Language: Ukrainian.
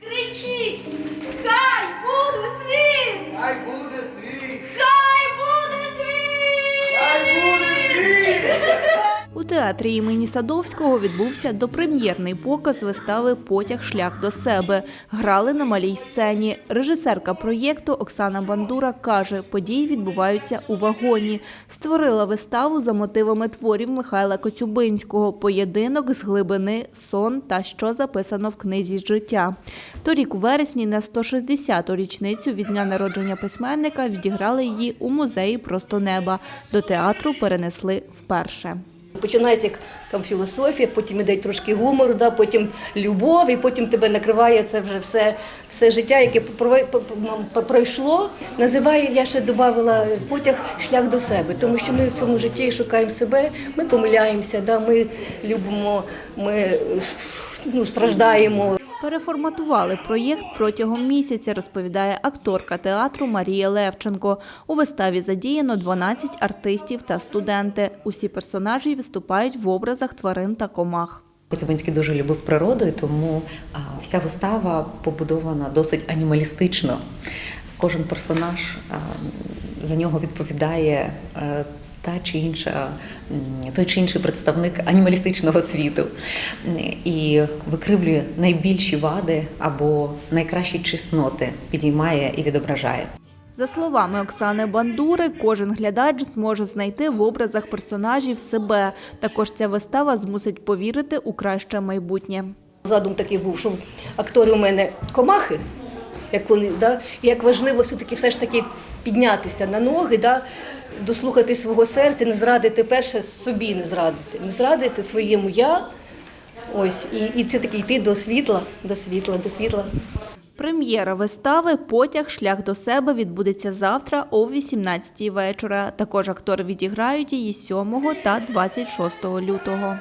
Кричіть! Хай буде світ! Хай буде світ! Театрі імені Садовського відбувся допрем'єрний показ вистави Потяг шлях до себе. Грали на малій сцені. Режисерка проєкту Оксана Бандура каже, події відбуваються у вагоні. Створила виставу за мотивами творів Михайла Коцюбинського Поєдинок з глибини, сон та що записано в книзі життя. Торік у вересні на 160-ту річницю від дня народження письменника відіграли її у музеї Просто неба. До театру перенесли вперше. Починається як там філософія, потім іде трошки гумор, да, потім любов, і потім тебе накриває це вже все, все життя, яке пройшло. Називає, я ще додавала потяг шлях до себе, тому що ми в цьому житті шукаємо себе, ми помиляємося, да, ми любимо, ми ну, страждаємо, Переформатували проєкт протягом місяця, розповідає акторка театру Марія Левченко. У виставі задіяно 12 артистів та студенти. Усі персонажі виступають в образах тварин та комах. Коцюбинський дуже любив природу, і тому вся вистава побудована досить анімалістично. Кожен персонаж за нього відповідає е, та чи інша, той чи інший представник анімалістичного світу і викривлює найбільші вади або найкращі чесноти, підіймає і відображає. За словами Оксани Бандури, кожен глядач зможе знайти в образах персонажів себе. Також ця вистава змусить повірити у краще майбутнє. Задум такий був, що актори у мене комахи, як вони, да? як важливо все-таки все ж таки піднятися на ноги, да? дослухати свого серця, не зрадити перше собі не зрадити, не зрадити своєму я. Ось, і, і все-таки йти до світла, до світла, до світла. Прем'єра вистави Потяг шлях до себе відбудеться завтра о 18 вечора. Також актори відіграють її 7 та 26 лютого.